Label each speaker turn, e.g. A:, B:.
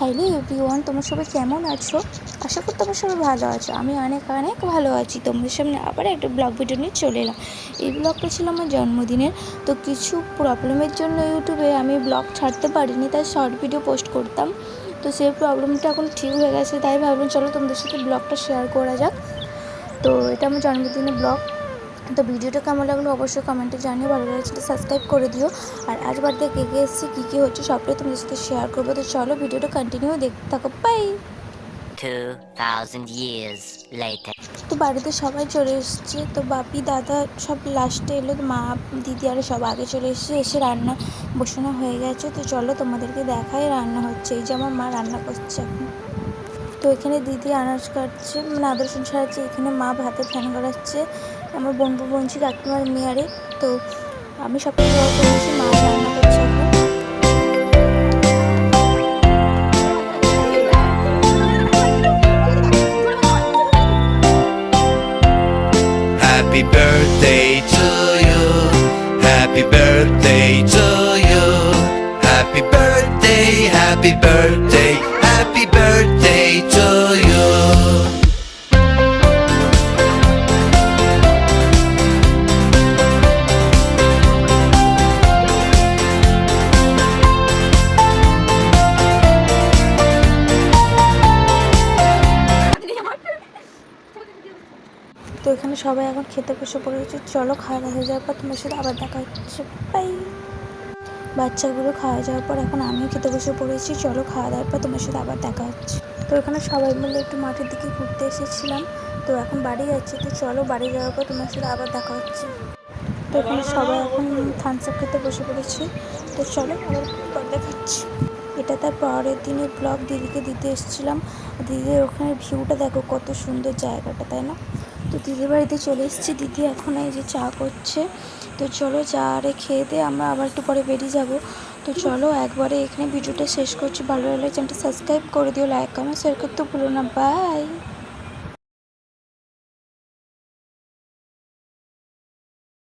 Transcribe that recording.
A: Hello everyone, তোমরা সবাই কেমন আছো? আশা করি তোমরা সবাই ভালো আছো। আমি অনেক অনেক ভালো আছি। তোমাদের সামনে আবার একটা ব্লগ ভিডিও নিয়ে চলে এলাম। এই ব্লগটা ছিল আমার জন্মদিনের। তো কিছু প্রবলেমের জন্য ইউটিউবে আমি ব্লগ ছাড়তে পারিনি, তাই শর্ট ভিডিও পোস্ট করতাম। তো সেই প্রবলেমটা এখন ঠিক হয়ে গেছে, তাই ভাবলাম চলো তোমাদের সাথে ব্লগটা শেয়ার করা যাক। তো এটা আমার জন্মদিনের ব্লগ। তো ভিডিওটা কেমন লাগল অবশ্যই কমেন্টে জানিয়ে ভালো লাগছে সাবস্ক্রাইব করে দিও। আর আজ বাড়িতে কে কে এসেছি কী কী হচ্ছে সবটাই তোমাদের সাথে শেয়ার করব। তো চলো ভিডিওটা কন্টিনিউ দেখতে থাকো বাই
B: 2,000 years later.
A: তো বাড়িতে সবাই চলে এসেছে তো বাপি দাদা সব লাস্টে এলো তো মা দিদি আর সব আগে চলে এসেছে এসে রান্না বসানো হয়ে গেছে। তো চলো তোমাদেরকে দেখাই রান্না হচ্ছে এই যে আমার মা রান্না করছে এখন। তো এখানে দিদি আনাজ কাটছে মানে আদর রসুন ছাড়াচ্ছে এখানে মা ভাতে ফ্যান করাচ্ছে আমার বোনপু বঞ্চি কাকিমার মেয়ারে তো আমি সব করেছি মা রান্না করছে
C: Happy birthday to you. Happy birthday to you. Happy birthday, happy birthday,
A: তো এখানে সবাই এখন খেতে বসে পড়েছে। চলো খাওয়া দাওয়া হয়ে যাওয়ার পর তোমার সাথে আবার দেখা হচ্ছে। বাই বাচ্চাগুলো খাওয়া যাওয়ার পর এখন আমিও খেতে বসে পড়েছি। চলো খাওয়া দাওয়ার পর তোমার সাথে আবার দেখা হচ্ছে। তো এখানে সবাই মিলে একটু মাঠের দিকে ঘুরতে এসেছিলাম। তো এখন বাড়ি যাচ্ছি। তো চলো বাড়ি যাওয়ার পর তোমার সাথে আবার দেখা হচ্ছে। তো এখানে সবাই এখন থামস আপ খেতে বসে পড়েছি। তো চলো আবার দেখাচ্ছি। এটা তার পরের দিনের ব্লগ দিদিকে দিতে এসেছিলাম। দিদির ওখানে ভিউটা দেখো, কত সুন্দর জায়গাটা, তাই না? তো দিদি বাড়িতে চলে এসেছি। দিদি এখন এই যে চা করছে। তো চলো চা আরে খেয়ে দিয়ে আমরা আবার একটু পরে বেরিয়ে যাব। তো চলো একবারে এখানে ভিডিওটা শেষ করছি। ভালো লাগলে চ্যানেলটা সাবস্ক্রাইব করে দিও লাইক কমেন্ট শেয়ার করতে ভুলো না। বাই